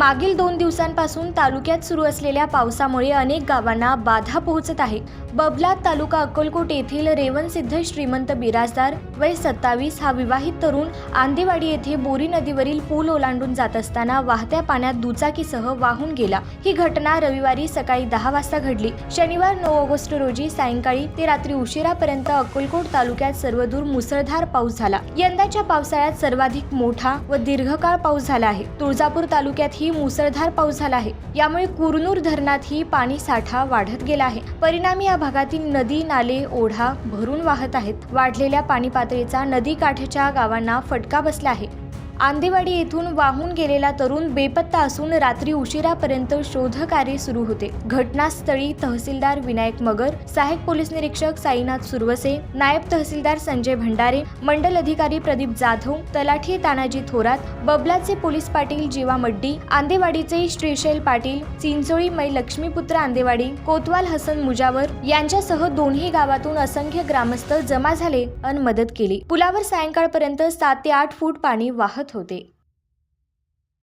मागील दोन दिवसांपासून तालुक्यात सुरू असलेल्या पावसामुळे अनेक गावांना बाधा पोहोचत आहे. बबलात तालुका अक्कलकोट येथील रेवणसिद्ध श्रीमंत बिराजदार वय सत्तावीस हा विवाहित तरुण आंदेवाडी येथे बोरी नदीवरील पूल ओलांडून जात असताना वाहत्या पाण्यात दुचाकीसह वाहून गेला. ही घटना रविवारी सकाळी दहा वाजता घडली. शनिवार नऊ ऑगस्ट रोजी सायंकाळी ते रात्री उशिरापर्यंत अक्कलकोट तालुक्यात सर्वदूर मुसळधार पाऊस झाला. यंदाच्या पावसाळ्यात सर्वाधिक मोठा व दीर्घकाळ पाऊस झाला आहे. तुळजापूर तालुक्यातही मुसळधार पाऊस झाला आहे. यामुळे कुरनूर धरणातही पाणी साठा वाढत गेला आहे. परिणामी या भागातील नदी नाले ओढा भरून वाहत आहेत. वाढलेल्या पाणी पातळीचा नदी काठच्या गावांना फटका बसला आहे. आंदेवाडी येथून वाहून गेलेला तरुण बेपत्ता असून रात्री उशिरापर्यंत शोधकार्य सुरू होते. घटनास्थळी तहसीलदार विनायक मगर सहाय्यक पोलीस निरीक्षक साईनाथ सुरवसे नायब तहसीलदार संजय भंडारे मंडल अधिकारी प्रदीप जाधव तलाठी तानाजी थोरात बबलाचे पोलीस पाटील जीवा मड्डी आंदेवाडीचे श्रीशैल पाटील चिंचोळी मै लक्ष्मीपुत्र आंदेवाडी कोतवाल हसन मुजावर यांच्यासह दोन्ही गावातून असंख्य ग्रामस्थ जमा झाले अन मदत केली. पुलावर सायंकाळपर्यंत सात ते आठ फूट पाणी वाहत होते.